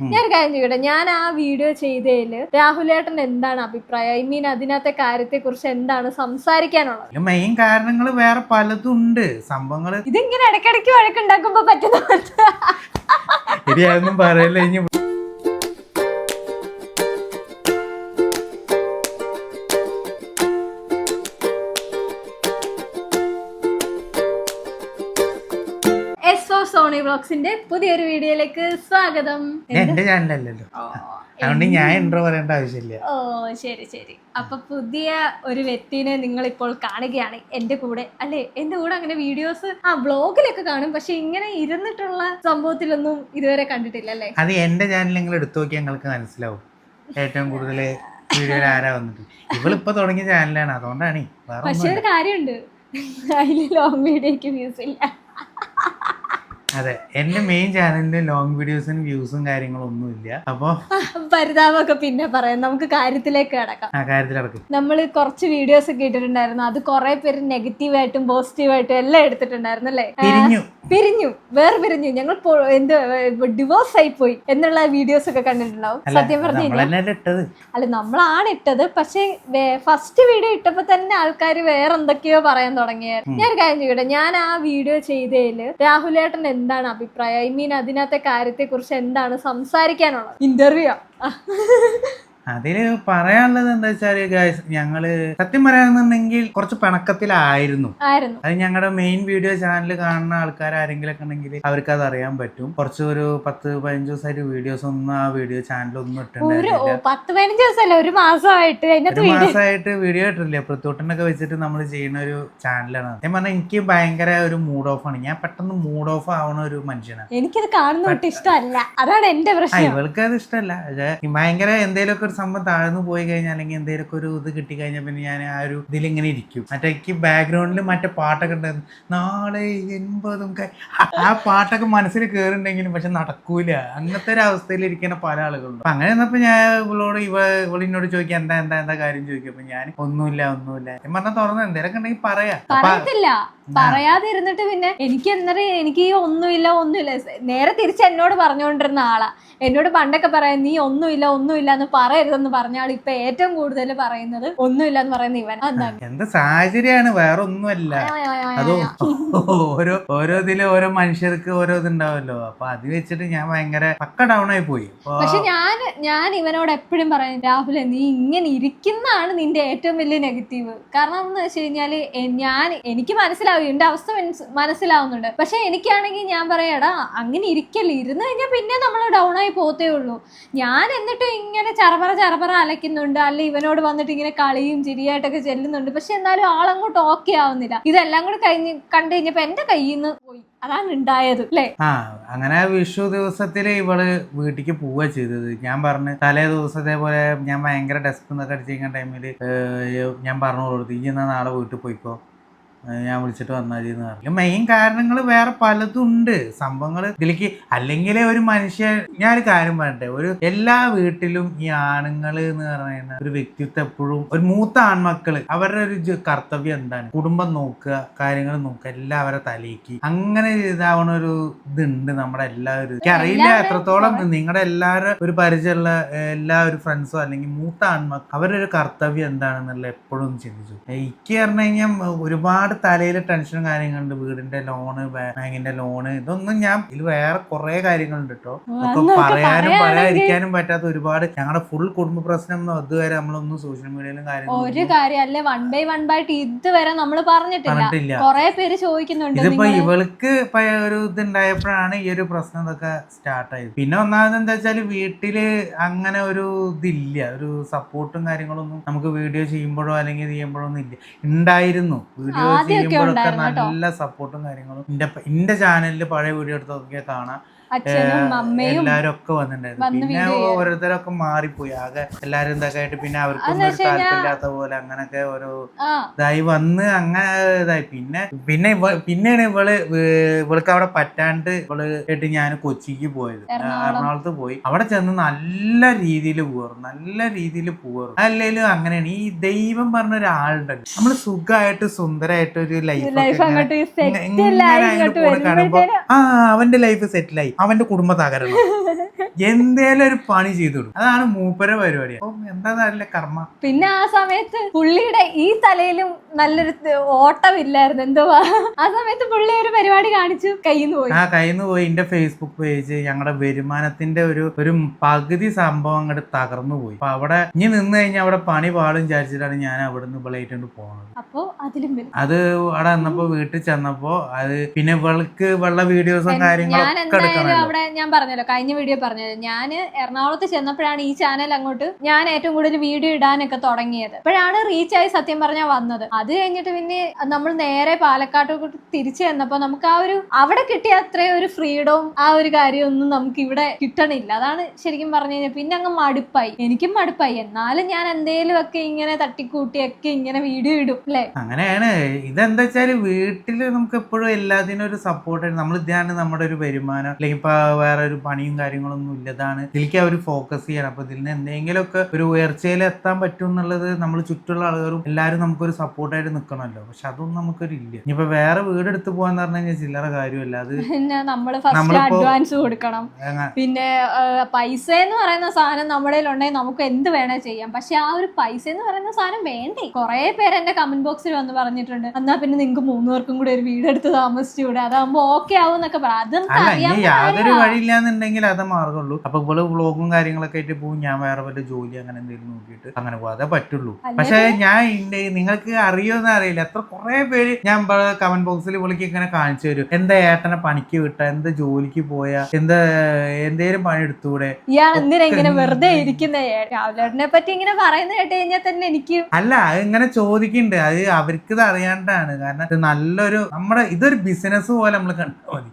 ഞാനൊരു കാര്യം ചോദിക്കട്ടെ? ഞാൻ ആ വീഡിയോ ചെയ്തതിൽ രാഹുലേട്ടൻ എന്താണ് അഭിപ്രായം? ഐ മീൻ അതിനകത്തെ കാര്യത്തെ കുറിച്ച് എന്താണ് സംസാരിക്കാനുള്ളത്? മെയിൻ കാരണങ്ങൾ വേറെ പലതും ഉണ്ട് സംഭവങ്ങൾ ഇതിങ്ങനെ ഇടയ്ക്കിടയ്ക്ക് വഴക്കുണ്ടാക്കുമ്പോ പറ്റുന്ന പറയല്ലേ ഇനി സോണി ബ്ലോഗ്സിന്റെ പുതിയൊരു വീഡിയോയിലേക്ക് സ്വാഗതം. എന്റെ ചാനലല്ലല്ലോ അതുകൊണ്ട് ഞാൻ ഇൻട്രോ പറയേണ്ട ആവശ്യമില്ല. ഓ ശരി ശരി. അപ്പൊ പുതിയ ഒരു വ്യക്തിനെ നിങ്ങൾ ഇപ്പോൾ കാണുകയാണ് എന്റെ കൂടെ. അല്ലെ? എന്റെ കൂടെ അങ്ങനെ വീഡിയോസ് ആ ബ്ലോഗിലൊക്കെ കാണും. പക്ഷെ ഇങ്ങനെ ഇരുന്നിട്ടുള്ള സംഭവത്തിലൊന്നും ഇതുവരെ കണ്ടിട്ടില്ല അല്ലേ? അത് എന്റെ ചാനൽ നിങ്ങൾ എടുത്തു നോക്കിയാൽ നിങ്ങൾക്ക് മനസ്സിലാവും. ഏറ്റവും കൂടുതൽ വീഡിയോയിൽ ആരാ വന്നിട്ട്. ഇവളിപ്പോ തുടങ്ങിയ ചാനലാണ് അതുകൊണ്ടാണ് പക്ഷേ പക്ഷെ ഒരു കാര്യമുണ്ട്. അതിൽ ലോങ് വീഡിയോക്ക് വ്യൂസ് ഇല്ല. അതെ എന്റെ മെയിൻ ചാനലിൽ ലോങ് വീഡിയോസും വ്യൂസും കാര്യങ്ങളും ഒന്നും ഇല്ല അപ്പൊ പരിതാപമൊക്കെ പിന്നെ പറയാം. നമുക്ക് കാര്യത്തിലേക്ക് കിടക്കാം. ആ കാര്യത്തിൽ നമ്മൾ കുറച്ച് വീഡിയോസ് ഒക്കെ ഇട്ടിട്ടുണ്ടായിരുന്നു. അത് കുറെ പേര് പോസിറ്റീവ് പോസിറ്റീവായിട്ടും എല്ലാം എടുത്തിട്ടുണ്ടായിരുന്നു അല്ലേ? പിരിഞ്ഞു പിരിഞ്ഞു വേറെ പിരിഞ്ഞു ഞങ്ങൾ എന്ത് ഡിവോഴ്സ് ആയി പോയി എന്നുള്ള വീഡിയോസ് ഒക്കെ കണ്ടിട്ടുണ്ടാവും. സത്യം പറഞ്ഞു അല്ല നമ്മളാണ് ഇട്ടത്. പക്ഷെ ഫസ്റ്റ് വീഡിയോ ഇട്ടപ്പോ തന്നെ ആൾക്കാർ വേറെ എന്തൊക്കെയോ പറയാൻ തുടങ്ങിയായിരുന്നു ഞാൻ ഒരു കാര്യം ചോദിക്കട്ടെ? ഞാൻ ആ വീഡിയോ ചെയ്തതിൽ രാഹുലേട്ടൻ എന്താണ് അഭിപ്രായം? ഐ മീൻ അതിനകത്തെ കാര്യത്തെ കുറിച്ച് എന്താണ് സംസാരിക്കാനുള്ളത്? ഇന്റർവ്യൂ അതിൽ പറയാനുള്ളത് എന്താ വെച്ചാൽ ഗായ്സ് ഞങ്ങൾ സത്യം പറയാന്നുണ്ടെങ്കിൽ കുറച്ച് പിണക്കത്തിലായിരുന്നു. അത് ഞങ്ങളുടെ മെയിൻ വീഡിയോ ചാനൽ കാണുന്ന ആൾക്കാർ ആരെങ്കിലും ഒക്കെ ഉണ്ടെങ്കിൽ അവർക്ക് അത് അറിയാൻ പറ്റും. കുറച്ച് ഒരു പത്ത് പതിനഞ്ച് ദിവസമായിട്ട് വീഡിയോസ് ഒന്നും ആ വീഡിയോ ചാനൽ ഒന്നും പത്ത് പതിനഞ്ച് ദിവസമല്ല ഒരു മാസമായിട്ട് ഒരു വീഡിയോ മാസമായിട്ട് വീഡിയോ ഇട്ടില്ല പൃഥ്വിട്ടനൊക്കെ വെച്ചിട്ട് നമ്മൾ ചെയ്യുന്ന ഒരു ചാനലാണ് ഞാൻ പറഞ്ഞാൽ എനിക്ക് ഭയങ്കര ഒരു മൂഡ് ഓഫ് ആണ്. ഞാൻ പെട്ടെന്ന് മൂഡ് ഓഫ് ആവുന്ന ഒരു മനുഷ്യനാണ് എനിക്കത് കാണുന്ന കാണുന്നത് ഇഷ്ടമല്ല. അതാണ് എന്റെ പ്രശ്നം. ഇവൾക്ക് അത് ഇഷ്ടമല്ല ഭയങ്കര എന്തെങ്കിലുമൊക്കെ ഒരു സംഭവം താഴ്ന്നു പോയി കഴിഞ്ഞാൽ അല്ലെങ്കിൽ എന്തെങ്കിലുമൊക്കെ ഒരു ഇത് കിട്ടി കഴിഞ്ഞാൽ പിന്നെ ഞാൻ ആ ഒരു ഇതിലിങ്ങനെ ഇരിക്കും. മറ്റേ എനിക്ക് ബാക്ക്ഗ്രൗണ്ടിൽ മറ്റേ പാട്ടൊക്കെ ഉണ്ടായിരുന്നു. നാളെ എൺപതും ആ പാട്ടൊക്കെ മനസ്സിൽ കയറുണ്ടെങ്കിലും പക്ഷെ നടക്കൂല. അങ്ങനത്തെ ഒരു അവസ്ഥയിൽ ഇരിക്കുന്ന പല ആളുകളുണ്ട്. അപ്പൊ അങ്ങനെ വന്നപ്പോ ഞാൻ ഇവളോട് ഇവ ഇവളിനോട് ചോദിക്കാം എന്താ എന്താ എന്താ കാര്യം ചോദിക്കും. അപ്പൊ ഞാൻ ഒന്നുമില്ല ഒന്നുമില്ല. ഞാൻ പറഞ്ഞാൽ തുറന്ന് എന്തെങ്കിലുമൊക്കെ ഉണ്ടെങ്കിൽ പറയാം. പറയാതിരുന്നിട്ട് പിന്നെ എനിക്ക് എന്നറി എനിക്ക് ഒന്നുമില്ല ഒന്നുമില്ല. നേരെ തിരിച്ച് എന്നോട് പറഞ്ഞുകൊണ്ടിരുന്ന ആളാ. എന്നോട് പണ്ടൊക്കെ പറയാം നീ ഒന്നുമില്ല ഒന്നുമില്ല എന്ന് പറയരുതെന്ന് പറഞ്ഞ ആൾ ഇപ്പൊ ഏറ്റവും കൂടുതൽ പറയുന്നത് ഒന്നുമില്ല എന്ന് പറയുന്ന ഇവൻ. എന്താ എന്ത് സാഹചര്യമാണ് വേറെ ഒന്നുമല്ല അത് ഓരോ ഓരോ ഇതിൽ ഓരോ മനുഷ്യർക്ക് ഓരോ ഇതുണ്ടാവല്ലോ. അപ്പൊ അത് വെച്ചിട്ട് ഞാൻ ഭയങ്കര പക്ക ഡൗൺ ആയി പോയി. പക്ഷെ ഞാൻ ഞാൻ ഇവനോട് എപ്പോഴും പറയും രാഹുലെ നീ ഇങ്ങനെ ഇരിക്കുന്നതാണ് നിന്റെ ഏറ്റവും വലിയ നെഗറ്റീവ് കാരണം എന്ന് വെച്ച് കഴിഞ്ഞാൽ ഞാൻ എനിക്ക് മനസ്സിലാവും എന്റെ അവസ്ഥ മനസ്- മനസ്സിലാവുന്നുണ്ട്. പക്ഷെ എനിക്കാണെങ്കിൽ ഞാൻ പറയാടാ അങ്ങനെ ഇരിക്കല്ലേ ഇരുന്ന് കഴിഞ്ഞാൽ പിന്നെ നമ്മൾ ഡൗൺ ആയി പോത്തേ ഉള്ളൂ. ഞാൻ എന്നിട്ടും ഇങ്ങനെ ചറപറ ചറപറ അലക്കുന്നുണ്ട് അല്ലെ ഇവനോട് വന്നിട്ട് ഇങ്ങനെ കളിയും ചിരിയായിട്ടൊക്കെ ചെല്ലുന്നുണ്ട്. പക്ഷെ എന്നാലും ആളങ്ങോട്ട് ഓക്കെ ആവുന്നില്ല. ഇതെല്ലാം കൂടെ കഴിഞ്ഞ് കണ്ടു കഴിഞ്ഞപ്പോ എന്റെ കയ്യിൽ നിന്ന് പോയി. അതാണ് ഉണ്ടായത് അല്ലേ ആ അങ്ങനെ വിഷു ദിവസത്തിൽ ഇവൾ വീട്ടിക്ക് പോവുക ചെയ്തത്. ഞാൻ പറഞ്ഞു തലേ ദിവസത്തെ പോലെ ഞാൻ ഭയങ്കര ഡെസ്ക് എന്നൊക്കെ അടിച്ചിരിക്കുന്ന ടൈമിൽ ഞാൻ പറഞ്ഞു കൊടുത്തു നാളെ വീട്ടിൽ പോയിക്കോ? ഞാൻ വിളിച്ചിട്ട് വന്നാൽ മതി എന്ന് പറഞ്ഞു മെയിൻ കാരണങ്ങൾ വേറെ പലതും ഉണ്ട്. സംഭവങ്ങൾ ഇതിലേക്ക് അല്ലെങ്കിൽ ഒരു മനുഷ്യൻ ഞാനൊരു കാര്യം പറയട്ടെ. ഒരു എല്ലാ വീട്ടിലും ഈ ആണുങ്ങൾ എന്ന് പറയുന്ന ഒരു വ്യക്തിത്വം എപ്പോഴും ഒരു മൂത്ത ആൺമക്കൾ അവരുടെ ഒരു കർത്തവ്യം എന്താണ്? കുടുംബം നോക്കുക കാര്യങ്ങൾ നോക്കുക എല്ലാവരെ തലേക്ക് അങ്ങനെ ഇതാവണ ഒരു ഇതുണ്ട് നമ്മുടെ എല്ലാവരും. എനിക്ക് അറിയില്ല എത്രത്തോളം നിങ്ങളുടെ എല്ലാവരും ഒരു പരിചയമുള്ള എല്ലാ ഒരു ഫ്രണ്ട്സോ അല്ലെങ്കിൽ മൂത്ത ആൺമക്കൾ അവരുടെ ഒരു കർത്തവ്യം എന്താണെന്നുള്ള എപ്പോഴും ചിന്തിച്ചു. എനിക്ക് പറഞ്ഞു കഴിഞ്ഞാൽ ഒരുപാട് തലയിൽ ടെൻഷനും കാര്യങ്ങളുണ്ട്. വീടിന്റെ ലോണ് ബാങ്കിന്റെ ലോണ് ഇതൊന്നും ഞാൻ ഇതിൽ വേറെ കുറെ കാര്യങ്ങളുണ്ട് കേട്ടോ അപ്പൊ പറയാനും പറയാതിരിക്കാനും പറ്റാത്ത ഒരുപാട് ഞങ്ങളുടെ ഫുൾ കുടുംബ പ്രശ്നം ഒന്നും അതുവരെ നമ്മളൊന്നും സോഷ്യൽ മീഡിയയിലും ഒരു കാര്യങ്ങളും കാര്യം അല്ലെ? വൺ ബൈ വൺ ബൈട്ട് ഇതുവരെ നമ്മൾ പറഞ്ഞിട്ടില്ല. പേര് ചോദിക്കുന്നുണ്ട് ഇതിപ്പോ ഇവൾക്ക് ഒരു ഒരു ഇതുണ്ടായപ്പോഴാണ് ഈ ഒരു പ്രശ്നം ഇതൊക്കെ സ്റ്റാർട്ട് ആയത്. പിന്നെ ഒന്നാമത് എന്താ വെച്ചാൽ വീട്ടിൽ അങ്ങനെ ഒരു ഇതില്ല. ഒരു സപ്പോർട്ടും കാര്യങ്ങളൊന്നും നമുക്ക് വീഡിയോ ചെയ്യുമ്പോഴോ അല്ലെങ്കിൽ ചെയ്യുമ്പോഴോ ഒന്നും ഇല്ല. ഉണ്ടായിരുന്നു വീഡിയോ ചെയ്യുമ്പോഴൊക്കെ. നല്ല സപ്പോർട്ടും കാര്യങ്ങളും എന്റെ എന്റെ ചാനലിൽ പഴയ വീഡിയോ എടുത്തൊക്കെ കാണാം അച്ഛനും അമ്മയും എല്ലാരും ഒക്കെ വന്നിട്ടുണ്ടായിരുന്നു പിന്നെ. ഓരോരുത്തരൊക്കെ മാറിപ്പോയി. ആകെ എല്ലാരും ഇതൊക്കെ ആയിട്ട് പിന്നെ അവർക്കൊന്നും ഒരു താല്പര്യമില്ലാത്ത പോലെ അങ്ങനൊക്കെ ഓരോ ഇതായി വന്ന് അങ്ങനെ ഇതായി. പിന്നെ പിന്നെ ഇവ പിന്നെയാണ് ഇവൾ ഇവൾക്ക് അവിടെ പറ്റാണ്ട് ഇവൾ ആയിട്ട് ഞാൻ കൊച്ചിക്ക് പോയത്. എറണാകുളം. എറണാകുളത്ത് പോയി. അവിടെ ചെന്ന് നല്ല രീതിയിൽ പോവാറും നല്ല രീതിയിൽ പോവാറും അല്ലെങ്കിലും അങ്ങനെയാണ്. ഈ ദൈവം പറഞ്ഞ ഒരാളുണ്ടല്ലോ നമ്മൾ സുഖമായിട്ട് സുന്ദരമായിട്ട് ഒരു ലൈഫ് ഇങ്ങനെ കാണുമ്പോ ആ അവന്റെ ലൈഫ് സെറ്റിലായി അവന്റെ കുടുംബ തകരണം എന്തേലും ഒരു പണി ചെയ്തു അതാണ് മൂപ്പര പരിപാടി. അപ്പം എന്താന്നറിയില്ല കർമ്മ? പിന്നെ ആ സമയത്ത് പുള്ളിയുടെ ഈ തലയിലും നല്ലൊരു ഓട്ടമില്ലായിരുന്നു. എന്തുവാ? ആ സമയത്ത് പുള്ളി ഒരു പരിപാടി കാണിച്ചു കയ്യിന്ന് പോയി. ആ കയ്യിന്ന് പോയി. എന്റെ ഫേസ്ബുക്ക് പേജ് ഞങ്ങളുടെ വരുമാനത്തിന്റെ ഒരു ഒരു പകുതി സംഭവം അങ്ങോട്ട് തകർന്നു പോയി. അപ്പൊ അവിടെ ഇനി നിന്ന് കഴിഞ്ഞാൽ അവിടെ പണി പാടും വിചാരിച്ചിട്ടാണ് ഞാൻ അവിടെ നിന്ന് വിളയിട്ടുണ്ട് പോകുന്നത് അപ്പൊ അതിലും അത് അവിടെ വന്നപ്പോ വീട്ടിൽ ചെന്നപ്പോ അത് പിന്നെ വെളുക്ക് വെള്ള വീഡിയോസും കാര്യങ്ങളും കാര്യങ്ങളൊക്കെ അവിടെ ഞാൻ പറഞ്ഞല്ലോ കഴിഞ്ഞ വീഡിയോ പറഞ്ഞത് ഞാൻ എറണാകുളത്ത് ചെന്നപ്പോഴാണ് ഈ ചാനൽ അങ്ങോട്ട് ഞാൻ ഏറ്റവും കൂടുതൽ വീഡിയോ ഇടാനൊക്കെ തുടങ്ങിയത്. അപ്പോഴാണ് റീച്ച് ആയി സത്യം പറഞ്ഞാൽ വന്നത്. അത് കഴിഞ്ഞിട്ട് പിന്നെ നമ്മൾ നേരെ പാലക്കാട്ടോട്ട് തിരിച്ചു ചെന്നപ്പോ നമുക്ക് ആ ഒരു അവിടെ കിട്ടിയ അത്രയും ഒരു ഫ്രീഡവും ആ ഒരു കാര്യമൊന്നും നമുക്ക് ഇവിടെ കിട്ടണില്ല. അതാണ് ശരിക്കും പറഞ്ഞു കഴിഞ്ഞാൽ പിന്നെ അങ്ങ് മടുപ്പായി. എനിക്കും മടുപ്പായി. എന്നാലും ഞാൻ എന്തേലും ഒക്കെ ഇങ്ങനെ തട്ടിക്കൂട്ടിയൊക്കെ ഇങ്ങനെ വീഡിയോ ഇടും അല്ലേ? അങ്ങനെയാണ്. ഇതെന്താ വെച്ചാൽ വീട്ടിൽ നമുക്ക് എപ്പോഴും എല്ലാത്തിനും ഒരു സപ്പോർട്ട് നമ്മൾ ഇതാണ് നമ്മുടെ ഒരു വരുമാനം. അല്ലെങ്കിൽ ഇപ്പൊ വേറെ ഒരു പണിയും കാര്യങ്ങളൊന്നും ഇല്ലതാണ് ഇതിലേക്ക് അവർ ഫോക്കസ് ചെയ്യണം. അപ്പൊ ഇതിൽ നിന്ന് എന്തെങ്കിലുമൊക്കെ ഒരു ഉയർച്ചയിൽ എത്താൻ പറ്റും എന്നുള്ളത് നമ്മൾ ചുറ്റുള്ള ആളുകളും എല്ലാവരും നമുക്കൊരു സപ്പോർട്ടായിട്ട് നിൽക്കണമല്ലോ പക്ഷെ അതൊന്നും നമുക്കൊരു ഇല്ല. ഇനിയിപ്പൊ വേറെ വീടെടുത്ത് പോകാന്ന് പറഞ്ഞു കഴിഞ്ഞാൽ ചില്ലറ കാര്യമല്ല. അത് പിന്നെ നമ്മൾ ഫസ്റ്റ് അഡ്വാൻസ് കൊടുക്കണം. പിന്നെ പൈസ എന്ന് പറയുന്ന സാധനം നമ്മുടെ ഉണ്ടെങ്കിൽ നമുക്ക് എന്ത് വേണേ ചെയ്യാം. പക്ഷെ ആ ഒരു പൈസ എന്ന് പറയുന്ന സാധനം വേണ്ടേ? കുറെ പേര് എന്റെ കമന്റ് ബോക്സിൽ വന്ന് പറഞ്ഞിട്ടുണ്ട്. എന്നാ പിന്നെ നിങ്ങൾക്ക് മൂന്ന് പേർക്കും കൂടി ഒരു വീടെടുത്ത് താമസിച്ചുകൂടെ? അതാകുമ്പോ ഓക്കെ ആവും എന്നൊക്കെ പറയാം അത് യാതൊരു. വഴിയില്ലാന്നുണ്ടെങ്കിൽ അത് മാർഗമുള്ളൂ അപ്പൊ ഇവൾ വ്ളോഗും കാര്യങ്ങളൊക്കെ ആയിട്ട് പോകും ഞാൻ വേറെ വല്ല ജോലി അങ്ങനെ എന്തെങ്കിലും നോക്കിയിട്ട് അങ്ങനെ പോകാതെ പറ്റുള്ളൂ. പക്ഷെ ഞാൻ നിങ്ങൾക്ക് അറിയോന്ന് അറിയില്ല. എത്ര കുറെ പേര് ഞാൻ കമന്റ് ബോക്സിൽ വിളിക്ക് ഇങ്ങനെ കാണിച്ചു തരും. എന്താ ഏട്ടനെ പണിക്ക് വിട്ട? എന്താ ജോലിക്ക് പോയ? എന്താ എന്തേലും പണി എടുത്തൂടെ ഇയാൾ എന്തിനാ ഇങ്ങനെ ഒക്കെ വെറുതെ രാവിലെ പറ്റി ഇങ്ങനെ പറയുന്ന കേട്ട് കഴിഞ്ഞാൽ തന്നെ എനിക്ക് അല്ല അത് ഇങ്ങനെ ചോദിക്കുന്നുണ്ട് അത് അവർക്ക് ഇത് അറിയാണ്ടാണ്. കാരണം ഇത് നല്ലൊരു നമ്മുടെ ഇതൊരു ബിസിനസ് പോലെ നമ്മൾ കണ്ടാൽ മതി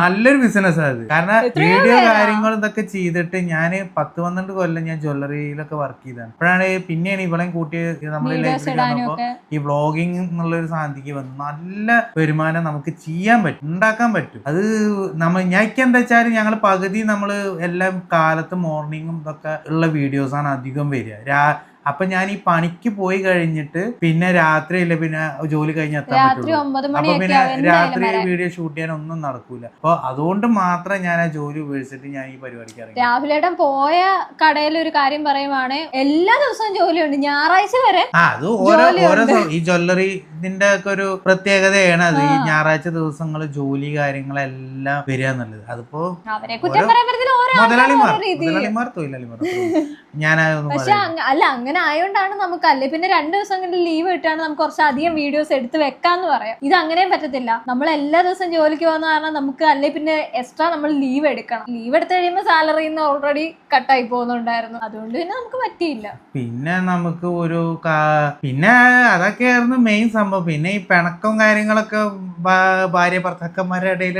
നല്ലൊരു ബിസിനസ് അത്. കാരണം വീഡിയോ? കാര്യങ്ങളും ഇതൊക്കെ ചെയ്തിട്ട് ഞാൻ പത്ത് പന്ത്രണ്ട് കൊല്ലം ഞാൻ ജ്വല്ലറിയിലൊക്കെ വർക്ക് ചെയ്തതാണ്. അപ്പോഴാണ് പിന്നെയാണ് ഇവളെയും കൂട്ടി നമ്മൾ ലൈഫിൽ ഇടാനും ഈ വ്ളോഗിങ് എന്നുള്ള ഒരു വന്നു നല്ല വരുമാനം നമുക്ക് ചെയ്യാൻ പറ്റും ഉണ്ടാക്കാൻ പറ്റും. അത് നമ്മൾ ഞാൻ എന്താ വെച്ചാൽ ഞങ്ങൾ പകുതി നമ്മൾ എല്ലാം കാലത്ത് മോർണിംഗും ഇതൊക്കെ ഉള്ള വീഡിയോസാണ് അധികം വരിക. അപ്പൊ ഞാൻ ഈ പണിക്ക് പോയി കഴിഞ്ഞിട്ട് പിന്നെ രാത്രിയില്ല പിന്നെ ജോലി കഴിഞ്ഞ് എത്താൻ പറ്റുള്ളൂ? അപ്പൊ പിന്നെ രാത്രി വീഡിയോ ഷൂട്ട് ചെയ്യാൻ ഒന്നും നടക്കൂല. അപ്പൊ അതുകൊണ്ട് മാത്രം ഞാൻ ആ ജോലി ഉപേക്ഷിച്ചിട്ട് ഞാൻ ഈ പരിപാടിക്ക് ഇറങ്ങി. രാഹുലേട്ടൻ പോയ കടയിൽ ഒരു കാര്യം പറയുവാണ്. എല്ലാ ദിവസവും ജോലിയുണ്ട്. ഞായറാഴ്ച വരെ അത് ഓരോ ഓരോ ഈ ജ്വല്ലറി ഇതിന്റെ ഒക്കെ ഒരു പ്രത്യേകതയാണ് അത്. ഈ ഞായറാഴ്ച ദിവസങ്ങൾ ജോലി കാര്യങ്ങളെല്ലാം വരിക എന്നുള്ളത്. അതിപ്പോ മുതലാളിമാർ മുതലാളിമാർ തൊഴിലാളിമാർ അങ്ങ- അല്ല അങ്ങനെ ആയതുകൊണ്ടാണ് നമുക്കല്ലേ? അല്ലെ പിന്നെ രണ്ട് ദിവസം കൊണ്ട് ലീവ് കിട്ടാണ് നമുക്ക് കുറച്ചധികം വീഡിയോസ് എടുത്ത് വെക്കാന്ന് പറയാം. ഇത് അങ്ങനെയും പറ്റത്തില്ല. നമ്മൾ എല്ലാ ദിവസം ജോലിക്ക് പോകുന്ന കാരണം നമുക്ക് അല്ലെ പിന്നെ എക്സ്ട്രാ നമ്മൾ ലീവ് എടുക്കണം. ലീവ് എടുത്തു കഴിയുമ്പോൾ സാലറി ഓൾറെഡി കട്ടായി പോകുന്നുണ്ടായിരുന്നു. അതുകൊണ്ട് തന്നെ നമുക്ക് പറ്റിയില്ല. പിന്നെ നമുക്ക് ഒരു പിന്നെ അതൊക്കെയായിരുന്നു മെയിൻ സംഭവം. പിന്നെ ഈ പിണക്കം കാര്യങ്ങളൊക്കെ ഭാര്യ ഭർത്താക്കന്മാരുടെ ഇടയിൽ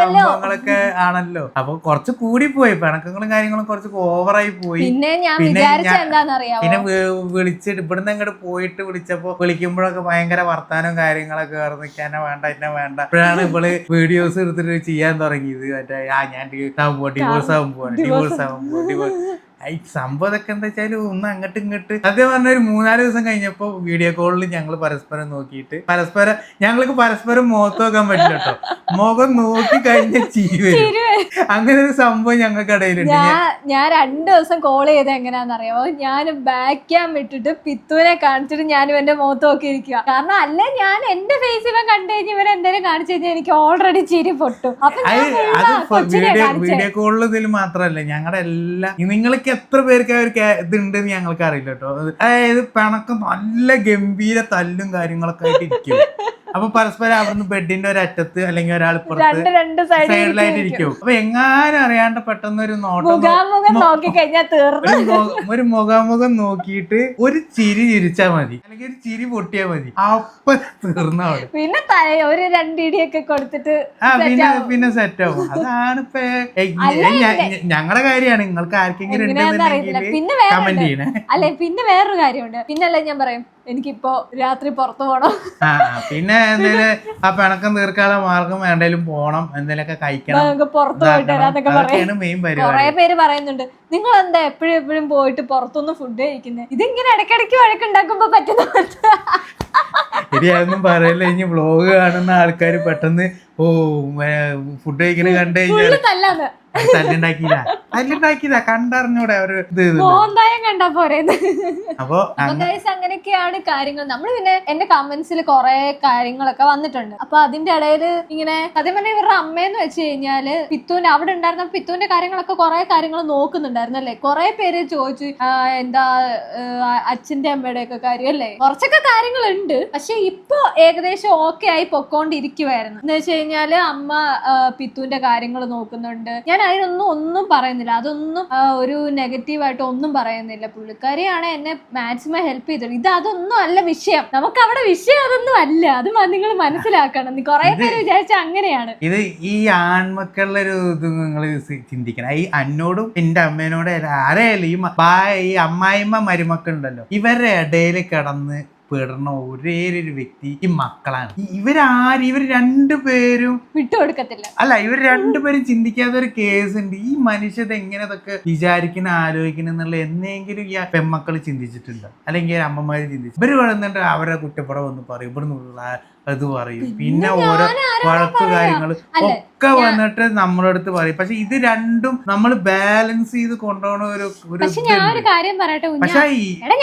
സംഭവങ്ങളൊക്കെ ആണല്ലോ. അപ്പൊ കുറച്ച് കൂടി പോയി. പിണക്കങ്ങളും കാര്യങ്ങളും കുറച്ച് ഓവറായി പോയി. പിന്നെ ഞാൻ വിചാരിച്ച എന്താണെന്നറിയാമോ പിന്നെ വിളിച്ചിട്ട് ഇവിടുന്ന് അങ്ങോട്ട് പോയിട്ട് വിളിച്ചപ്പോ വിളിക്കുമ്പോഴൊക്കെ ഭയങ്കര വർത്താനവും കാര്യങ്ങളൊക്കെ എന്നെ വേണ്ട എന്നെ വേണ്ട. ഇപ്പോഴാണ് ഇവൾ വീഡിയോസ് എടുത്തിട്ട് ചെയ്യാൻ തുടങ്ങിയത്. മറ്റേ ആ ഞാൻ ഡിവോഴ്സ് പോവാണ് ഡിവോഴ്സ് ആകുമ്പോ ഡിവോഴ്സ് ഈ സംഭവം ഇതൊക്കെ എന്താ വെച്ചാൽ ഒന്ന് അങ്ങോട്ട് ഇങ്ങോട്ട്. സത്യം പറഞ്ഞ ഒരു മൂന്നാൽ ദിവസം കഴിഞ്ഞപ്പോ വീഡിയോ കോളിൽ ഞങ്ങൾ പരസ്പരം നോക്കിയിട്ട് പരസ്പരം ഞങ്ങൾക്ക് പരസ്പരം മുഖത്ത് നോക്കാൻ പറ്റില്ല കേട്ടോ മുഖം നോക്കി കഴിഞ്ഞ ചിരി വരും. അങ്ങനെ ഒരു സംഭവം ഞങ്ങൾക്ക് ഇടയിലുണ്ട്. ഞാൻ രണ്ടു ദിവസം കോൾ ചെയ്ത് എങ്ങനെയാണെന്നറിയാമോ ഞാൻ ബാക്ക് ക്യാം ഇട്ടിട്ട് പിത്തുവിനെ കാണിച്ചിട്ട് ഞാൻ ഇവന്റെ മുഖത്ത് നോക്കിയിരിക്കുക കാരണം അല്ലേ ഞാൻ എന്റെ ഫേസ് ഇവൻ കണ്ടു കഴിഞ്ഞ് ഇവൻ എന്തെങ്കിലും കാണിച്ചു കഴിഞ്ഞാൽ എനിക്ക് ഓൾറെഡി ചിരി പൊട്ടും. അപ്പൊ അത് അത് വീഡിയോ കോളിൽ ഇതിൽ മാത്രല്ല ഞങ്ങളുടെ എല്ലാ നിങ്ങൾക്ക് എത്ര പേർക്ക് ആ ഒരു ഇതുണ്ടെന്ന് ഞങ്ങൾക്ക് അറിയില്ല കേട്ടോ. അത് അതായത് പിണക്കം നല്ല ഗംഭീര തല്ലും കാര്യങ്ങളൊക്കെ ആയിട്ട് ഇരിക്കും. അപ്പൊ പരസ്പരം അവിടുന്ന് ബെഡിന്റെ ഒരു അറ്റത്ത് അല്ലെങ്കിൽ ഒരാൾ രണ്ട് രണ്ട് സൈഡിലായിട്ട് ഇരിക്കും. അപ്പൊ എങ്ങാനും അറിയാണ്ട് പെട്ടെന്ന് ഒരു നോട്ടം മുഖാമുഖം നോക്കി കഴിഞ്ഞാൽ തീർന്നു. ഒരു മു- ഒരു മുഖാമുഖം നോക്കിയിട്ട് ഒരു ചിരി ചിരിച്ചാ മതി. അല്ലെങ്കിൽ ഒരു ചിരി പൊട്ടിയാ മതി. അപ്പൊ തീർന്ന അവിടെ. പിന്നെ തല ഒരു രണ്ടിടിയൊക്കെ കൊടുത്തിട്ട് ആ set പിന്നെ ആവും. പിന്നെ സെറ്റ് ആവും. അതാണ് ഇപ്പൊ ഞങ്ങളുടെ കാര്യമാണ്. നിങ്ങൾക്ക് ആർക്കെങ്കിലും എങ്ങനെയാന്ന് അറിയത്തില്ല. ഉണ്ടെന്നുണ്ടെങ്കിൽ പിന്നെ വേറെ കമന്റ് ചെയ്യണേ. അല്ലെ പിന്നെ വേറൊരു കാര്യമുണ്ട്. പിന്നല്ലേ ഞാൻ പറയും? എനിക്കിപ്പോ രാത്രി പുറത്തു ആ, പിന്നെ എന്തെങ്കിലും ആ പിണക്കം തീർക്കാനുള്ള മാർഗം എവിടെയും പോണം. എന്തെങ്കിലുമൊക്കെ കഴിക്കണം. നമുക്ക് പുറത്തു പോയിട്ട് ഇതാക്കണം. വരാന്നൊക്കെ പറയാം. മെയിൻ കൊറേ പരിപാടി. പേര് പറയുന്നുണ്ട്. നിങ്ങൾ എന്താ എപ്പോഴും എപ്പോഴും പോയിട്ട് പുറത്തുനിന്ന് ഫുഡ് കഴിക്കുന്നത് ഇതിങ്ങനെ ഇടയ്ക്കിടയ്ക്ക് വഴക്കുണ്ടാക്കുമ്പോ പറ്റുന്ന ഇനി അതൊന്നും പറയല്ല. ഇനി വ്ലോഗ് കാണുന്ന ആൾക്കാർ പെട്ടെന്ന് ഓ ഫുഡ് കഴിക്കണ കണ്ടു കഴിഞ്ഞാൽ തല്ലാന്ന്. തല്ലുണ്ടാക്കിയതാ കണ്ടറിഞ്ഞൂടെ ഒരു. മോന്തായം കണ്ടാ അപ്പൊ അങ്ങനെയൊക്കെയാണ് കാര്യങ്ങൾ. നമ്മൾ പിന്നെ എന്റെ കമന്റ്സിൽ കുറെ കാര്യങ്ങളൊക്കെ വന്നിട്ടുണ്ട്. അപ്പൊ അതിന്റെ ഇടയിൽ ഇങ്ങനെ അതേ പറഞ്ഞ ഇവരുടെ അമ്മയെന്ന് വെച്ച് കഴിഞ്ഞാൽ പിത്തുവിന്റെ അവിടെ ഉണ്ടായിരുന്ന പിത്തുവിന്റെ കാര്യങ്ങളൊക്കെ കുറെ കാര്യങ്ങൾ നോക്കുന്നുണ്ടായിരുന്നു അല്ലേ? കുറെ പേര് ചോദിച്ചു എന്താ അച്ഛന്റെ അമ്മയുടെ ഒക്കെ കാര്യം അല്ലേ? കുറച്ചൊക്കെ കാര്യങ്ങളുണ്ട്. പക്ഷെ ഇപ്പൊ ഏകദേശം ഓക്കെ ആയി പൊക്കോണ്ടിരിക്കുവായിരുന്നു. എന്ന് വെച്ച് കഴിഞ്ഞാൽ അമ്മ പിത്തുവിന്റെ കാര്യങ്ങൾ നോക്കുന്നുണ്ട്. ഞാൻ അതിനൊന്നും ഒന്നും പറയുന്നില്ല. അതൊന്നും ഒരു നെഗറ്റീവായിട്ട് ഒന്നും പറയുന്നില്ല പുള്ളിക്കാരിയാണ് എന്നെ മാക്സിമം ഹെൽപ്പ് ചെയ്തത്. ഇത് അതൊന്നും അല്ല വിഷയം. നമുക്ക് അവിടെ വിഷയം അതൊന്നും അല്ല. അത് നിങ്ങൾ മനസ്സിലാക്കണം. കുറെ പേര് വിചാരിച്ച അങ്ങനെയാണ്. ഇത് ഈ ആൺമക്കളുടെ ഒരു ഇത് നിങ്ങൾ ചിന്തിക്കണം. ഈ അന്നോടും എന്റെ അമ്മേനോടും ആരെയല്ല ഈ അമ്മായിമ്മ മരുമക്കളുണ്ടല്ലോ. ഇവരുടെ ഇടയിൽ കിടന്ന് പെടുന്ന ഒരേ ഒരു വ്യക്തി ഈ മക്കളാണ്. ഇവരാര്? ഇവർ രണ്ടുപേരും വിട്ടുകൊടുക്കത്തില്ല. അല്ല ഇവർ രണ്ടുപേരും ചിന്തിക്കാത്ത ഒരു കേസ് ഉണ്ട് ഈ മനുഷ്യത് എങ്ങനെ ഇതൊക്കെ വിചാരിക്കുന്ന ആലോചിക്കണം എന്നുള്ള എന്നെങ്കിലും ഈ പെമ്മക്കൾ ചിന്തിച്ചിട്ടുണ്ട്. അല്ലെങ്കിൽ അമ്മമാര് ചിന്തിച്ചു ഇവർ വളർന്നിട്ട് അവരെ കുറ്റപ്പുറ ഒന്ന് പറയും. ഇവിടെ നിന്നുള്ള അത് പറയും. പിന്നെ ഓരോ വഴക്ക് കാര്യങ്ങൾ ഒക്കെ വന്നിട്ട് നമ്മളെ അടുത്ത് പറയും. പക്ഷെ ഇത് രണ്ടും നമ്മൾ ബാലൻസ് ചെയ്ത് കൊണ്ടുപോകണ ഒരു ഒരു പക്ഷെ ഞാൻ ഒരു കാര്യം പറയട്ടെ പക്ഷേ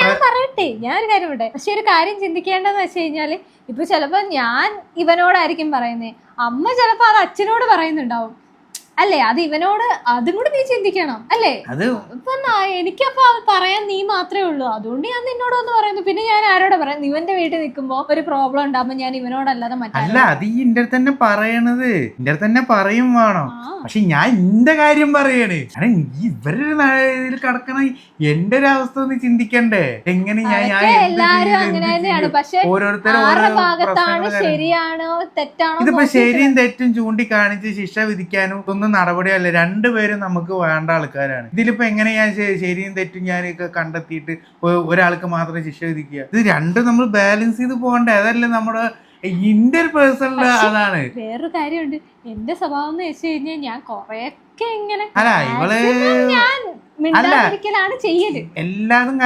ഞാൻ പറയട്ടെ. ഞാൻ ഒരു കാര്യം പറയട്ടെ. പക്ഷെ ഒരു കാര്യം ചിന്തിക്കേണ്ടതെന്ന് വെച്ച് കഴിഞ്ഞാൽ ഇപ്പൊ ചിലപ്പോ ഞാൻ ഇവനോടായിരിക്കും പറയുന്നത് അമ്മ ചിലപ്പോ അത് അച്ഛനോട് പറയുന്നുണ്ടാവും. അല്ലേ? അത് ഇവനോട് അതും കൂടി നീ ചിന്തിക്കണം അല്ലേ? അത് എനിക്കപ്പൊ പറയാൻ നീ മാത്രമേ ഉള്ളൂ. അതുകൊണ്ട് ഞാൻ നിന്നോട് ഒന്ന് പറയുന്നു. പിന്നെ ഞാൻ ആരോട് പറയാം? ഇവന്റെ വീട്ടിൽ നിൽക്കുമ്പോ ഒരു പ്രോബ്ലം ഉണ്ടാകുമ്പോ ഞാൻ ഇവനോടല്ലാതെ അല്ല അത് ഈ ഇന്റെ തന്നെ പറയണത്. ഇന്റെ തന്നെ പറയും വേണം. പക്ഷെ ഞാൻ എന്റെ കാര്യം പറയാണ്. കാരണം ഇവരുടെ ഇതിൽ കിടക്കണ എന്റെ ഒരു അവസ്ഥ ഒന്ന് ചിന്തിക്കണ്ടേ? എങ്ങനെ ഞാൻ എല്ലാരും അങ്ങനെ തന്നെയാണ്? പക്ഷെ ഓരോരുത്തരും ഓരോ ഭാഗത്താണ് ശരിയാണോ തെറ്റാണോ ഇതിപ്പോ ശരിയും തെറ്റും ചൂണ്ടിക്കാണിച്ച് ശിക്ഷ വിധിക്കാനും ഒന്നും നടപടിയല്ല. രണ്ടുപേരും നമുക്ക് വേണ്ട ആൾക്കാരാണ്. ഇതിലിപ്പോ എങ്ങനെ ഞാൻ ശരിയും തെറ്റും ഞാനൊക്കെ കണ്ടെത്തിയിട്ട് ഒരാൾക്ക് മാത്രം ശിക്ഷ വിധിക്കുക? ഇത് രണ്ടും നമ്മൾ ബാലൻസ് ചെയ്ത് പോകണ്ടേ? അതല്ലേ നമ്മുടെ ഇന്ത്യൻ പേഴ്സണൽ അതാണ്. വേറൊരു കാര്യമുണ്ട്. എന്റെ സ്വഭാവം എന്ന് വെച്ച് കഴിഞ്ഞാൽ ഞാൻ കൊറേയൊക്കെ ഇങ്ങനെ അല്ല ഇവൾ ഞാൻ മിണ്ടാതിരിക്കലാണ് ചെയ്യൽ. എല്ലാതും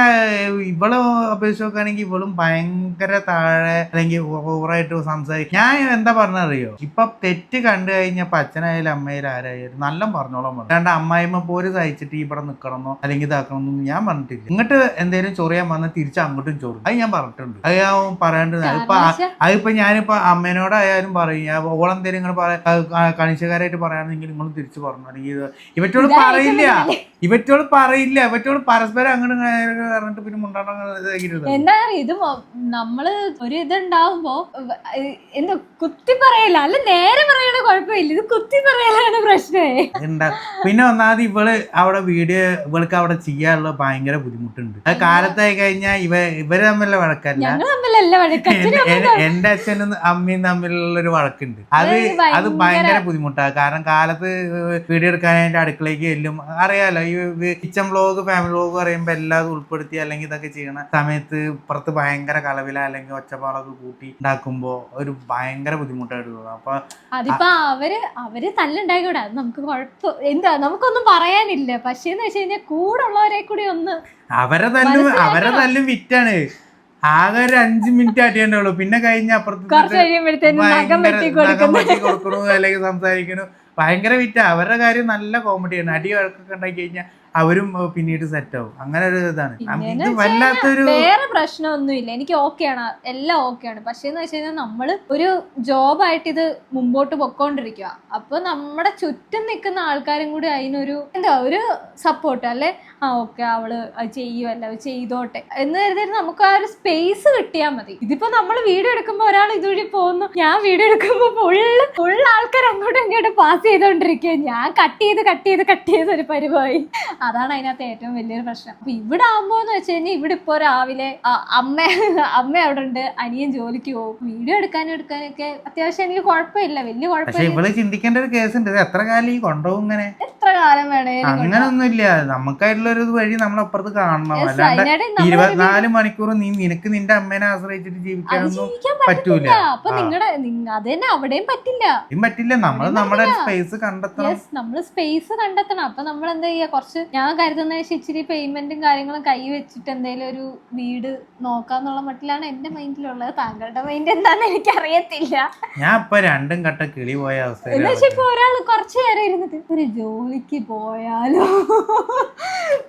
ഇവളെ അപേക്ഷിച്ച് നോക്കുകയാണെങ്കിൽ ഇവളും ഭയങ്കര താഴെ അല്ലെങ്കിൽ ഓവറായിട്ട് സംസാരിക്കും ഞാൻ എന്താ പറഞ്ഞറിയോ ഇപ്പൊ തെറ്റ് കണ്ടു കഴിഞ്ഞപ്പോ അച്ഛനായാലും അമ്മയിലും ആരായാലും നല്ല പറഞ്ഞോളാം പറഞ്ഞു. രണ്ട് അമ്മായിമ്മ പോര് സഹിച്ചിട്ട് ഇവിടെ നിക്കണമെന്നോ അല്ലെങ്കിൽ ഇതാക്കണമെന്നോ ഞാൻ പറഞ്ഞിട്ടില്ല. ഇങ്ങോട്ട് എന്തെങ്കിലും ചൊറിയാൻ വന്ന തിരിച്ച് അങ്ങോട്ടും ചൊറി അത് ഞാൻ പറഞ്ഞിട്ടുണ്ട്. അത് ഞാൻ പറയാണ്ട് അതിപ്പോ അതിപ്പോ ഞാനിപ്പോ അമ്മേനോടായാലും പറയും. ഞാൻ ഇങ്ങനെ നിങ്ങൾ കണിശകാരായിട്ട് പറയാണെങ്കിൽ നിങ്ങളും തിരിച്ചു പറഞ്ഞു. അല്ലെങ്കിൽ ഇവറ്റോട് പറയില്ല. ഏറ്റവും വലിയ പറയില്ല. മറ്റോട് പരസ്പരം അങ്ങനെ പറഞ്ഞിട്ട് പിന്നെ മുണ്ടാട്ടം എന്താ ഇത് നമ്മൾ ഒരു ഇതുണ്ടാവുമ്പോ എന്താ കുത്തി പറയല? അല്ല നേരെ പറയണ കുഴപ്പമില്ല. ഇത് കുത്തി പറയലാണ് പ്രശ്നേ എന്താ പിന്നെ ഒന്നാമത് ഇവൾ അവിടെ വീഡിയോ ഇവൾക്ക് അവിടെ ചെയ്യാനുള്ള ഭയങ്കര ബുദ്ധിമുട്ടുണ്ട്. അത് കാലത്തായി കഴിഞ്ഞാൽ ഇവ ഇവർ തമ്മിലുള്ള വഴക്കല്ല. എന്റെ അച്ഛനും അമ്മയും തമ്മിലുള്ള ഒരു വഴക്കുണ്ട്. അത് അത് ഭയങ്കര ബുദ്ധിമുട്ടാണ് കാരണം കാലത്ത് വീഡിയോ എടുക്കാനായിട്ട് അടുക്കളയ്ക്ക് ചെല്ലും അറിയാലോ. ഈ കിച്ചൺ വ്ലോഗ് ഫാമിലി വ്ലോഗ് പറയുമ്പോൾ എല്ലാം ഉൾപ്പെടുത്തി അല്ലെങ്കിൽ ഇതൊക്കെ ചെയ്യണ സമയത്ത് പുറത്ത് ഭയങ്കര കളവില അല്ലെങ്കിൽ ഒച്ചപ്പാടൊക്കെ കൂട്ടി ഉണ്ടാക്കുമ്പോ ഒരു ഭയങ്കര ബുദ്ധിമുട്ടായിട്ട് തോന്നും. അപ്പൊ അതിപ്പോ അവർ അവർ തല്ലുണ്ടായിക്കൂടെ നമുക്ക് കുഴപ്പം എന്താ നമുക്കൊന്നും പറയാനില്ല. പക്ഷേ എന്ന് വെച്ച് കഴിഞ്ഞാൽ കൂടെ ഉള്ളവരെ കൂടി ഒന്ന് അവരെ തല്ലും അവരെ തല്ലും വിറ്റാണ്. ആകെ ഒരു അഞ്ചു മിനിറ്റ് അടിയണ്ടുള്ളൂ പിന്നെ കഴിഞ്ഞ അപ്പുറത്ത് കൊടുക്കണു അല്ലെങ്കിൽ സംസാരിക്കണു ഭയങ്കര വിറ്റ. അവരുടെ കാര്യം നല്ല കോമഡിയാണ് അടി വഴക്കൊക്കെ ഉണ്ടാക്കി കഴിഞ്ഞാൽ അവരും പിന്നീട് സെറ്റ് ആവും. അങ്ങനെ ഒരു ഇതാണ്. ഇത് വല്ലാത്തൊരു വേറെ പ്രശ്നമൊന്നുമില്ല. എനിക്ക് ഓക്കെയാണ് എല്ലാം ഓക്കെയാണ് പക്ഷേ എന്ന് വെച്ച് കഴിഞ്ഞാൽ നമ്മൾ ഒരു ജോബായിട്ട് ഇത് മുമ്പോട്ട് പൊക്കോണ്ടിരിക്കുക അപ്പൊ നമ്മുടെ ചുറ്റും നിൽക്കുന്ന ആൾക്കാരും കൂടി അതിനൊരു എന്താ ഒരു സപ്പോർട്ട് അല്ലെ? ആ ഓക്കെ അവൾ ചെയ്യുമല്ല ചെയ്തോട്ടെ എന്ന് കരുതിയിട്ട് നമുക്ക് ആ ഒരു സ്പേസ് കിട്ടിയാൽ മതി. ഇതിപ്പോ നമ്മൾ വീഡിയോ എടുക്കുമ്പോൾ ഒരാൾ ഇതുവഴി പോകുന്നു. ഞാൻ വീഡിയോ എടുക്കുമ്പോൾ ഫുള്ള് ഫുൾ ആൾക്കാർ അങ്ങോട്ടും ഇങ്ങോട്ടും പാസ് ചെയ്തോണ്ടിരിക്കുക ഞാൻ കട്ട് ചെയ്ത് കട്ട് ചെയ്ത് കട്ട് ചെയ്ത് ഒരു പരിപാടി. അതാണ് അതിനകത്ത് ഏറ്റവും വലിയൊരു പ്രശ്നം. അപ്പൊ ഇവിടെ ആകുമ്പോന്ന് വെച്ച് കഴിഞ്ഞാൽ ഇവിടെ ഇപ്പൊ രാവിലെ അമ്മ അമ്മ അവിടെ ഉണ്ട് അനിയൻ ജോലിക്ക് പോകും. വീഡിയോ എടുക്കാനും എടുക്കാനൊക്കെ അത്യാവശ്യം എനിക്ക് കുഴപ്പമില്ല. വലിയ പക്ഷെ കുഴപ്പമില്ല ഇവൾ ചിന്തിക്കേണ്ട ഒരു കേസ് ഉണ്ട്. എത്ര കാലം ഈ കൊണ്ടുപോകും ഇങ്ങനെ? എത്ര കാലം വേണേലും. അങ്ങനൊന്നുമില്ല. നമുക്കായിട്ടുള്ള ഒരു വഴി നമ്മൾ അപ്പുറത്ത് കാണണം. Yes, അല്ലാണ്ട് അതിനിടെ നമ്മളൊരു ഇരുപത്തിനാല് മണിക്കൂർ നീ നിനക്ക് നിന്റെ അമ്മേനെ ആശ്രയിച്ചിട്ട് ജീവിക്കാനൊന്നും ജീവിക്കാൻ പറ്റൂല. പറ്റില്ല അപ്പൊ ആ. നിങ്ങളുടെ അത് തന്നെ അവിടെയും പറ്റില്ല. ഇതും പറ്റില്ല. നമ്മൾ നമ്മുടെ സ്പേസ് കണ്ടെത്തണം. യെസ് നമ്മൾ സ്പേസ് കണ്ടെത്തണം. അപ്പൊ നമ്മൾ എന്താ ചെയ്യാ? കുറച്ച് ഞാൻ കരുതുന്ന വെച്ചാൽ ഇച്ചിരി പേയ്മെന്റും കാര്യങ്ങളും കൈ വെച്ചിട്ട് എന്തെങ്കിലും ഒരു വീട് നോക്കാന്നുള്ള മട്ടിലാണ് എന്റെ മൈൻഡിലുള്ളത്. താങ്കളുടെ മൈൻഡ് എന്താന്ന് എനിക്ക് അറിയത്തില്ല ഞാൻ ഇപ്പൊ രണ്ടും കട്ട കിളി പോയ എന്ന് വെച്ചാൽ ഇപ്പൊ ഒരാൾ കുറച്ചു നേരം ഇരുന്നിട്ട് ഒരു ജോലിക്ക് പോയാലോ?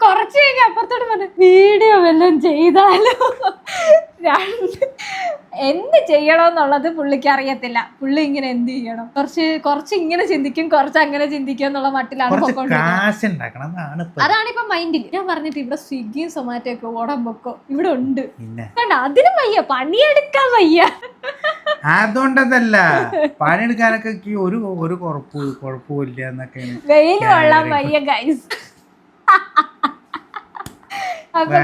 കുറച്ച് കഴിഞ്ഞ അപ്പുറത്തോട്ട് പറഞ്ഞു വീഡിയോ വല്ലതും ചെയ്താലോ? എന്ത് ചെയ്യണമെന്നുള്ളത് പുള്ളിക്ക് അറിയത്തില്ല. പുള്ളി ഇങ്ങനെ എന്ത് ചെയ്യണം? കുറച്ച് കുറച്ച് ഇങ്ങനെ ചിന്തിക്കും കുറച്ച് അങ്ങനെ ചിന്തിക്കും എന്നുള്ള മട്ടിലാണ് അതാണ് ഇപ്പൊ. മൈൻഡിൽ ഞാൻ പറഞ്ഞിട്ട് ഇവിടെ സ്വിഗ്ഗിയും സൊമാറ്റോ ഒക്കെ ഓടാൻ പൊക്കോ? ഇവിടെ ഉണ്ട്. കണ്ട അതിനും വയ്യ. പണിയെടുക്കാൻ വയ്യ. അതുകൊണ്ടതല്ല. പണിയെടുക്കാനൊക്കെ ഒരു ഒരു കുഴപ്പമില്ല എന്നൊക്കെയാണ് വെയിൽ കൊള്ളാൻ വയ്യ ഗൈസ് അപ്പൊ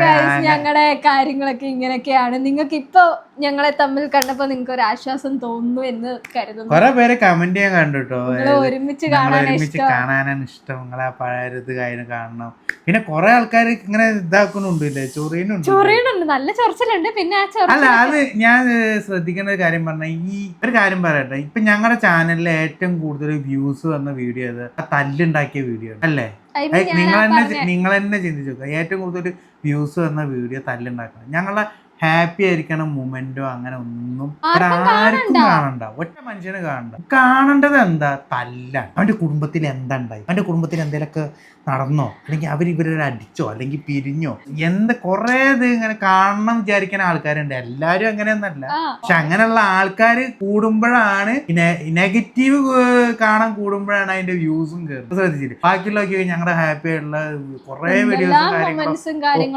ഞങ്ങളുടെ കാര്യങ്ങളൊക്കെ ഇങ്ങനെയൊക്കെയാണ്. നിങ്ങൾക്ക് ഇപ്പൊ ഞങ്ങളെ തമ്മിൽ കണ്ടപ്പോ നിങ്ങൾക്ക് ഒരു ആശ്വാസം തോന്നുന്നു എന്ന് കരുതുന്നു. കൊറേ പേര് കമന്റ് ചെയ്യാൻ കണ്ടു കേട്ടോ ഒരുമിച്ച് ഒരുമിച്ച് കാണാനാണ് ഇഷ്ടം. നിങ്ങളെ പഴയത് കാര്യം കാണണം. പിന്നെ കൊറേ ആൾക്കാർ ഇങ്ങനെ ഇതാക്കുന്നുണ്ട് ഇല്ലേ ചൊറിയുന്നുണ്ട്. ചൊറിയുന്നുണ്ട് നല്ല ചൊറിച്ചിലുണ്ട്. പിന്നെ ആ അല്ല അത് ഞാൻ ശ്രദ്ധിക്കേണ്ട ഒരു കാര്യം പറഞ്ഞ ഈ ഒരു കാര്യം പറയട്ടെ. ഇപ്പൊ ഞങ്ങളുടെ ചാനലിലെ ഏറ്റവും കൂടുതൽ വ്യൂസ് വന്ന വീഡിയോ അത് ആ തല്ലുണ്ടാക്കിയ വീഡിയോ അല്ലേ? നിങ്ങൾ തന്നെ നിങ്ങൾ തന്നെ ചിന്തിച്ചു ഏറ്റവും കൂടുതൽ വ്യൂസ് വന്ന വീഡിയോ തല്ലുണ്ടാക്കണം. ഞങ്ങളെ ഹാപ്പി ആയിരിക്കണം മൊമെന്റോ അങ്ങനെ ഒന്നും ആർക്കും കാണണ്ട. ഒറ്റ മനുഷ്യന് കാണണ്ട. കാണേണ്ടത് എന്താ? തല്ല. അവന്റെ കുടുംബത്തിൽ എന്താ ഉണ്ടായി? അവന്റെ കുടുംബത്തിൽ എന്തെങ്കിലുമൊക്കെ നടന്നോ? അല്ലെങ്കിൽ അവർ ഇവരെ അടിച്ചോ? അല്ലെങ്കിൽ പിരിഞ്ഞോ? എന്ത് കുറേ ഇത് ഇങ്ങനെ കാണണം വിചാരിക്കുന്ന ആൾക്കാരുണ്ട്. എല്ലാരും അങ്ങനെയൊന്നല്ല. പക്ഷെ അങ്ങനെയുള്ള ആൾക്കാർ കൂടുമ്പോഴാണ് നെഗറ്റീവ് കാണാൻ കൂടുമ്പോഴാണ് അതിന്റെ വ്യൂസും കയറുന്നത് ശ്രദ്ധിച്ചിട്ട് ബാക്കിയുള്ളതൊക്കെ ഞങ്ങളുടെ ഹാപ്പി ആയിട്ടുള്ള കുറേ വീഡിയോസും കാര്യങ്ങളും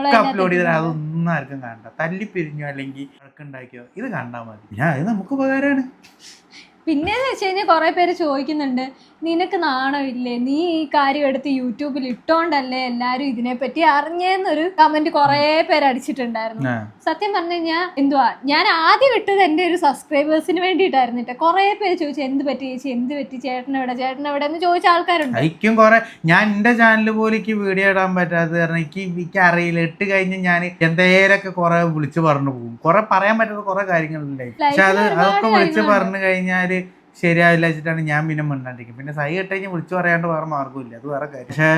ഒക്കെ അപ്ലോഡ് ചെയ്താൽ. അതൊന്നും ആർക്കും കാണണ്ട. തല്ലി പിരിഞ്ഞോ അല്ലെങ്കിൽ വഴക്കുണ്ടാക്കിയോ? ഇത് കണ്ടാൽ മതി. ഞാൻ അത് നമുക്ക് ഉപകാരമാണ് പിന്നെ വെച്ച് കഴിഞ്ഞാൽ കുറെ പേര് ചോദിക്കുന്നുണ്ട് നിനക്ക് നാണമില്ലേ? നീ ഈ കാര്യം എടുത്ത് യൂട്യൂബിൽ ഇട്ടോണ്ടല്ലേ എല്ലാരും ഇതിനെപ്പറ്റി അറിഞ്ഞേന്നൊരു കമന്റ് കൊറേ പേര് അടിച്ചിട്ടുണ്ടായിരുന്നു. സത്യം പറഞ്ഞു കഴിഞ്ഞാൽ എന്തുവാ? ഞാൻ ആദ്യം ഇട്ടത് എന്റെ ഒരു സബ്സ്ക്രൈബേഴ്സിന് വേണ്ടിയിട്ടായിരുന്നു കേട്ടോ കുറെ പേര് ചോദിച്ചു എന്ത് പറ്റി ചേച്ചി? എന്ത് പറ്റി? ചേട്ടൻ എവിടെ? ചേട്ടൻ എവിടെ? എന്ന് ചോദിച്ച ആൾക്കാരുണ്ട്. എനിക്കും കുറെ. ഞാൻ എന്റെ ചാനൽ പോലും എനിക്ക് വീഡിയോ ഇടാൻ പറ്റാത്തത് കാരണം എനിക്ക് എനിക്ക് അറിയില്ല. ഇട്ട് കഴിഞ്ഞ് ഞാൻ എന്തേലൊക്കെ കുറെ വിളിച്ചു പറഞ്ഞു പോകും. കുറെ പറയാൻ പറ്റാത്ത കുറെ കാര്യങ്ങളുണ്ടായി പക്ഷെ അത് അതൊക്കെ വിളിച്ച് പറഞ്ഞു കഴിഞ്ഞാൽ ശരിയാവില്ല വെച്ചിട്ടാണ് ഞാൻ പിന്നെ മിണ്ടാണ്ടിരിക്കും പിന്നെ സൈ ഇട്ട് കഴിഞ്ഞ് വിളിച്ചു പറയാണ്ട് വേറെ മാർഗമില്ല. അത് വേറെ കാര്യം. പക്ഷെ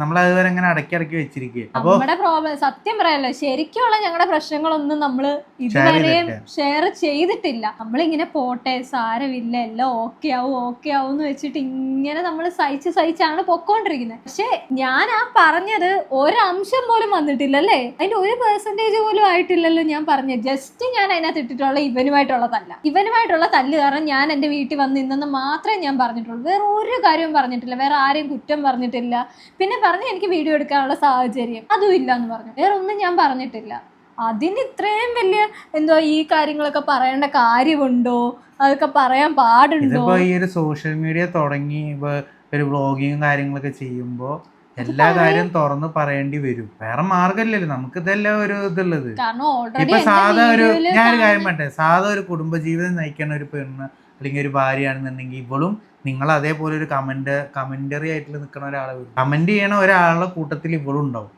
നമ്മൾ അതുവരെ ഇങ്ങനെ അടക്കി അടക്കി വെച്ചിരിക്കുക അപ്പൊ നമ്മുടെ പ്രോബ്ലം സത്യം പറയാലോ ശരിക്കുള്ള ഞങ്ങളുടെ പ്രശ്നങ്ങളൊന്നും നമ്മൾ ഇതുവരെയും ഷെയർ ചെയ്തിട്ടില്ല. നമ്മളിങ്ങനെ പോട്ടെ സാരമില്ല എല്ലാം ഓക്കെ ആവും ഓക്കെ ആവും എന്ന് വെച്ചിട്ട് ഇങ്ങനെ നമ്മൾ സഹിച്ച് സഹിച്ചാണ് പൊക്കോണ്ടിരിക്കുന്നത്. പക്ഷെ ഞാൻ ആ പറഞ്ഞത് ഒരംശം പോലും വന്നിട്ടില്ല അല്ലേ അതിന്റെ ഒരു പെർസെന്റേജ് പോലും ആയിട്ടില്ലല്ലോ ഞാൻ പറഞ്ഞത്. ജസ്റ്റ് ഞാൻ അതിനകത്ത് ഇട്ടിട്ടുള്ള ഇവനുമായിട്ടുള്ള തല്ല. ഇവനുമായിട്ടുള്ള തല്ല് കാരണം ഞാൻ എന്റെ വീട്ടിൽ വന്ന് ഇന്നെന്ന് മാത്രമേ ഞാൻ പറഞ്ഞിട്ടുള്ളൂ. വേറെ ഒരു കാര്യവും പറഞ്ഞിട്ടില്ല. വേറെ ആരെയും കുറ്റം പറഞ്ഞിട്ടില്ല. പിന്നെ പറഞ്ഞ് എനിക്ക് വീഡിയോ എടുക്കാനുള്ള സാഹചര്യം അതും ഇല്ല എന്ന് പറഞ്ഞു. വേറെ ഒന്നും ഞാൻ പറഞ്ഞിട്ടില്ല. അതിന് ഇത്രയും വലിയ എന്തോ ഈ കാര്യങ്ങളൊക്കെ പറയേണ്ട കാര്യമുണ്ടോ? അതൊക്കെ പറയാൻ പാടുണ്ടോ? ഈ ഒരു സോഷ്യൽ മീഡിയ തുടങ്ങി ഒരു വ്ളോഗിങ് കാര്യങ്ങളൊക്കെ ചെയ്യുമ്പോ എല്ലാ കാര്യം കാര്യവും തുറന്ന് പറയേണ്ടി വരും. വേറെ മാർഗമില്ലല്ലോ നമുക്ക് ഇതെല്ലാം ഒരു ഇതുള്ളത്? ഇപ്പൊ സാധാ ഒരു ഞാനൊരു കാര്യം പറയട്ടെ. സാധാ ഒരു കുടുംബജീവിതം നയിക്കണ ഒരു പെണ്ണ് അല്ലെങ്കിൽ ഒരു ഭാര്യയാണെന്നുണ്ടെങ്കിൽ ഇവളും നിങ്ങൾ അതേപോലെ ഒരു കമന്റ് കമന്ററി ആയിട്ട് നിൽക്കുന്ന ഒരാളെ കമന്റ് ചെയ്യണ ഒരാളുടെ കൂട്ടത്തിൽ ഇവളും ഉണ്ടാവും.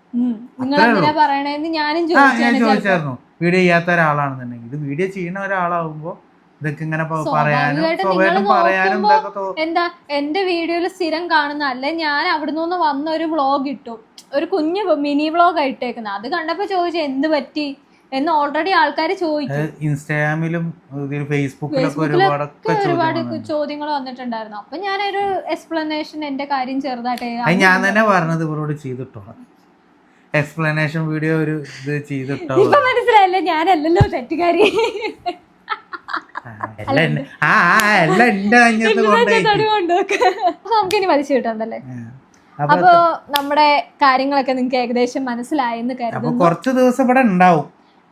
ഞാൻ ചോദിച്ചു ചോദിച്ചായിരുന്നു. വീഡിയോ ചെയ്യാത്ത ഒരാളാണെന്നുണ്ടെങ്കിൽ. ഇത് വീഡിയോ ചെയ്യുന്ന ഒരാളാവുമ്പോ ഇതൊക്കെ ഇങ്ങനെ പറയാനും സ്വാഭാവികം പറയാനും എന്താ എന്റെ വീഡിയോയിൽ സ്ഥിരം കാണുന്ന അല്ലെ ഞാൻ അവിടുന്ന് നിന്ന് വന്ന ഒരു വ്ളോഗ് ഇട്ടു. ഒരു കുഞ്ഞ് മിനി വ്ളോഗ് ഇട്ടേക്കുന്നത് അത് കണ്ടപ്പോ ചോദിച്ചു എന്ത് പറ്റി? എന്ന് ഓൾറെഡി ആൾക്കാർ ചോദിക്കും. ഇൻസ്റ്റാഗ്രാമിലും ഫേസ്ബുക്കിലൊക്കെ ഒരുപാട് ചോദ്യങ്ങൾ വന്നിട്ടുണ്ടായിരുന്നു. അപ്പൊ ഞാനൊരു എക്സ്പ്ലനേഷൻ എന്റെ കാര്യം ചെറുതായിട്ട് ഞാൻ തന്നെ പറഞ്ഞത് ഇവരോട് ചെയ്തിട്ടോ എക്സ്പ്ലനേഷൻ വീഡിയോ ഒരു ഇത് ചെയ്തിട്ടോ. ഇപ്പൊ മനസ്സിലായില്ല? ഞാനല്ലല്ലോ തെറ്റുകാരി. നമുക്കിനി വലിച്ചു കിട്ടാന്നല്ലേ അപ്പൊ നമ്മുടെ കാര്യങ്ങളൊക്കെ നിങ്ങൾക്ക് ഏകദേശം മനസ്സിലായെന്ന് കരുതുന്നു. കുറച്ച് ദിവസം ഇവിടെ ഉണ്ടാവും.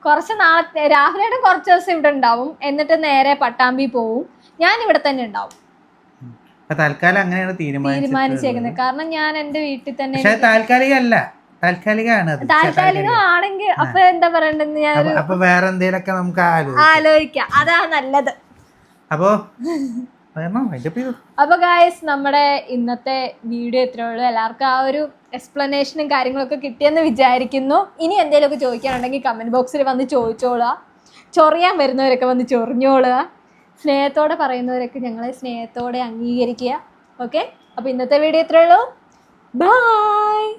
കുറച്ച് നാളത്തെ രാഹുലേട്ടൻ കുറച്ച് ദിവസം ഇവിടെ ഉണ്ടാവും. എന്നിട്ട് നേരെ പട്ടാമ്പി പോവും. ഞാൻ ഇവിടെ തന്നെ ഉണ്ടാവും. അപ്പൊ തൽക്കാലം അങ്ങനെയാണ് തീരുമാനിച്ചേക്കുന്നത്. കാരണം ഞാൻ എന്റെ വീട്ടിൽ തന്നെ താൽക്കാലികല്ല താൽക്കാലികമാണ് താൽക്കാലികമാണെങ്കിൽ അപ്പൊ എന്താ പറയണ്ടെന്ന് ഞാൻ അപ്പൊ- വേറെ എന്തെങ്കിലുമൊക്കെ നമുക്ക് ആലോചിക്കാം. അതാ നല്ലത്. അപ്പോ അപ്പൊ ഗായസ് നമ്മുടെ ഇന്നത്തെ വീഡിയോ എത്രയുള്ളൂ എല്ലാവർക്കും ആ ഒരു എക്സ്പ്ലനേഷനും കാര്യങ്ങളൊക്കെ കിട്ടിയെന്ന് വിചാരിക്കുന്നു. ഇനി എന്തെങ്കിലുമൊക്കെ ചോദിക്കാനുണ്ടെങ്കിൽ കമന്റ് ബോക്സിൽ വന്ന് ചോദിച്ചോളുക. ചൊറിയാൻ വരുന്നവരൊക്കെ വന്ന് ചൊറിഞ്ഞോളുക. സ്നേഹത്തോടെ പറയുന്നവരൊക്കെ ഞങ്ങളെ സ്നേഹത്തോടെ അംഗീകരിക്കുക. ഓക്കെ അപ്പോൾ ഇന്നത്തെ വീഡിയോ ഇത്രേ ഉള്ളൂ. ബൈ